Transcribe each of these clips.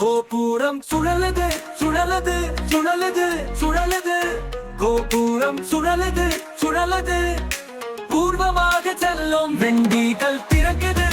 கோபுரம் சுழலது சுழலது சுழலது சுழலது. கோபுரம் சுழலது சுழலது. பூர்வமாக செல்லும் வெண்டீகள் திறக்குது.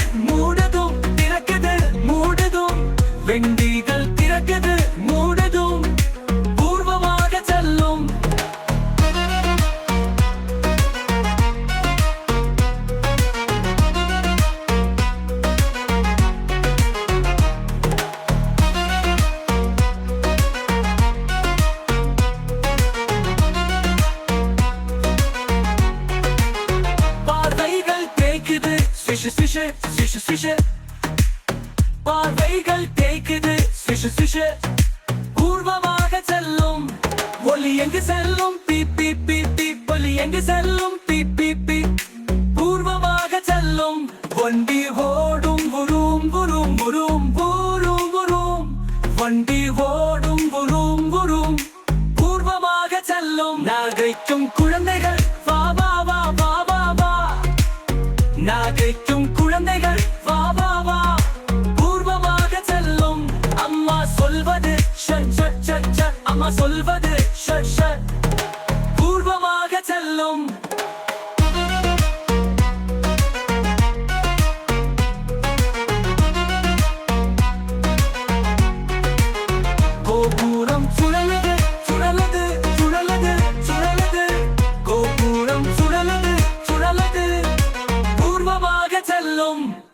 ஸ்விஷ் ஸ்விஷ் ஸ்விஷ் ஸ்விஷ் பார்வைகள் தேய்க்குது. ஸ்விஷ் ஸ்விஷ் பூர்வமாக செல்லும். ஒலி எங்கு செல்லும்? பி பி பி பி. ஒலி எங்கு செல்லும்? பி பி பி. பூர்வமாக செல்லும். வண்டி ஓடும் புரும் புரும் புரும் புரும் புரும் வண்டி ஓடும் புரும் புரும் பூர்வமாக செல்லும். நகைக்கும் நாகைக்கும் குழந்தைகள் வா வா வா. பூர்வமாக செல்லும். அம்மா சொல்வது அம்மா சொல்வது பூர்வமாக செல்லும். Shalom.